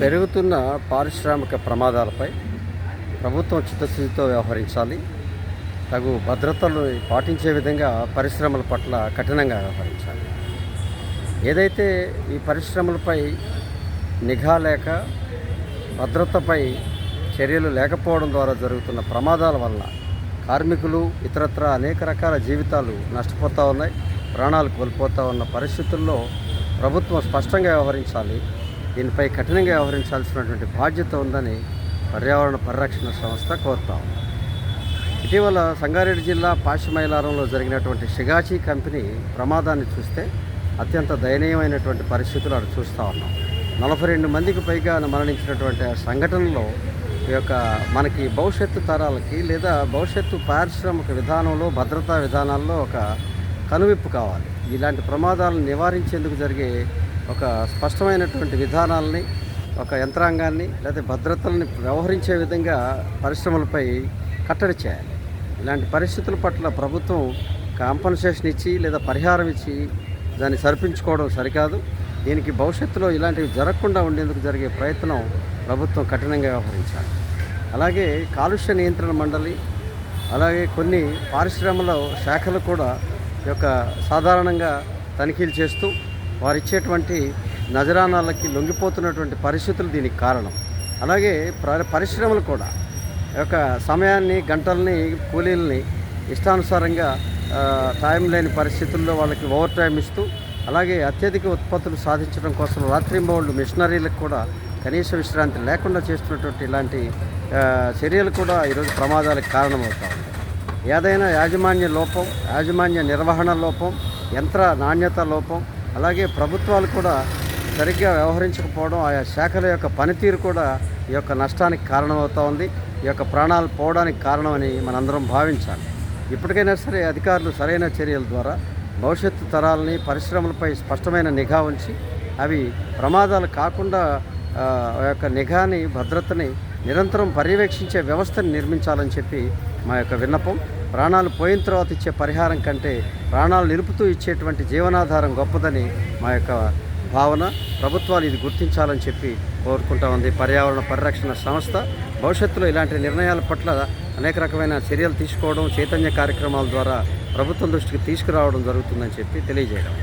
పెరుగుతున్న పారిశ్రామిక ప్రమాదాలపై ప్రభుత్వం చిత్తశుద్ధితో వ్యవహరించాలి. తగు భద్రతలు పాటించే విధంగా పరిశ్రమల పట్ల కఠినంగా వ్యవహరించాలి. ఏదైతే ఈ పరిశ్రమలపై నిఘా లేక భద్రతపై చర్యలు లేకపోవడం ద్వారా జరుగుతున్న ప్రమాదాల వల్ల కార్మికులు ఇతరత్ర అనేక రకాల జీవితాలు నష్టపోతూ ఉన్నాయి ప్రాణాలు కోల్పోతూ ఉన్న పరిస్థితుల్లో ప్రభుత్వం స్పష్టంగా వ్యవహరించాలి. దీనిపై కఠినంగా వ్యవహరించాల్సినటువంటి బాధ్యత ఉందని పర్యావరణ పరిరక్షణ సంస్థ కోరుతాం ఇటీవల సంగారెడ్డి జిల్లా పాశ్చిమైలారంలో జరిగినటువంటి షిగాచి కంపెనీ ప్రమాదాన్ని చూస్తే అత్యంత దయనీయమైనటువంటి పరిస్థితులు అక్కడ చూస్తూ ఉన్నాం. నలభై రెండు మందికి పైగా మరణించినటువంటి ఆ సంఘటనలో ఈ యొక్క మనకి భవిష్యత్తు తరాలకి లేదా భవిష్యత్తు పారిశ్రామిక విధానంలో భద్రతా విధానాల్లో ఒక కనువిప్పు కావాలి. ఇలాంటి ప్రమాదాలను నివారించేందుకు జరిగే ఒక స్పష్టమైనటువంటి విధానాలని ఒక యంత్రాంగాన్ని లేదా భద్రతల్ని వ్యవహరించే విధంగా పరిశ్రమలపై కట్టడి చేయాలి. ఇలాంటి పరిస్థితుల పట్ల ప్రభుత్వం కాంపన్సేషన్ ఇచ్చి లేదా పరిహారం ఇచ్చి దాన్ని సరిపించుకోవడం సరికాదు. దీనికి భవిష్యత్తులో ఇలాంటివి జరగకుండా ఉండేందుకు జరిగే ప్రయత్నం ప్రభుత్వం కఠినంగా వ్యవహరించాలి. అలాగే కాలుష్య నియంత్రణ మండలి అలాగే కొన్ని పారిశ్రమల శాఖలు కూడా ఈ యొక్క సాధారణంగా తనిఖీలు చేస్తూ వారు ఇచ్చేటువంటి నజరానాలకి లొంగిపోతున్నటువంటి పరిస్థితులు దీనికి కారణం. అలాగే ప్ర- పరిశ్రమలు కూడా యొక్క సమయాన్ని గంటల్ని కూలీలని ఇష్టానుసారంగా టైం లేని పరిస్థితుల్లో వాళ్ళకి ఓవర్ టైం ఇస్తూ అలాగే అత్యధిక ఉత్పత్తులు సాధించడం కోసం రాత్రింబౌళ్ళు మిషనరీలకు కూడా కనీస విశ్రాంతి లేకుండా చేస్తున్నటువంటి ఇలాంటి చర్యలు కూడా ఈరోజు ప్రమాదాలకు కారణమవుతా ఏదైనా యాజమాన్య లోపం యాజమాన్య నిర్వహణ లోపం యంత్ర నాణ్యత లోపం అలాగే ప్రభుత్వాలు కూడా సరిగ్గా వ్యవహరించకపోవడం ఆయా శాఖల యొక్క పనితీరు కూడా ఈ యొక్క నష్టానికి కారణమవుతూ ఉంది. ఈ యొక్క ప్రాణాలు పోవడానికి కారణమని మనందరం భావించాలి. ఇప్పటికైనా సరే అధికారులు సరైన చర్యల ద్వారా భవిష్యత్తు తరాలని పరిశ్రమలపై స్పష్టమైన నిఘా ఉంచి అవి ప్రమాదాలు కాకుండా ఆ, ఆ యొక్క నిఘాని భద్రతని నిరంతరం పర్యవేక్షించే వ్యవస్థని నిర్మించాలని చెప్పి మా యొక్క విన్నపం. ప్రాణాలు పోయిన తర్వాత ఇచ్చే పరిహారం కంటే ప్రాణాలు నిలుపుతూ ఇచ్చేటువంటి జీవనాధారం గొప్పదని మా యొక్క భావన. ప్రభుత్వాలు ఇది గుర్తించాలని చెప్పి కోరుకుంటా ఉంది. పర్యావరణ పరిరక్షణ సంస్థ భవిష్యత్తులో ఇలాంటి నిర్ణయాల పట్ల అనేక రకమైన చర్యలు తీసుకోవడం చైతన్య కార్యక్రమాల ద్వారా ప్రభుత్వం దృష్టికి తీసుకురావడం జరుగుతుందని చెప్పి తెలియజేయడం.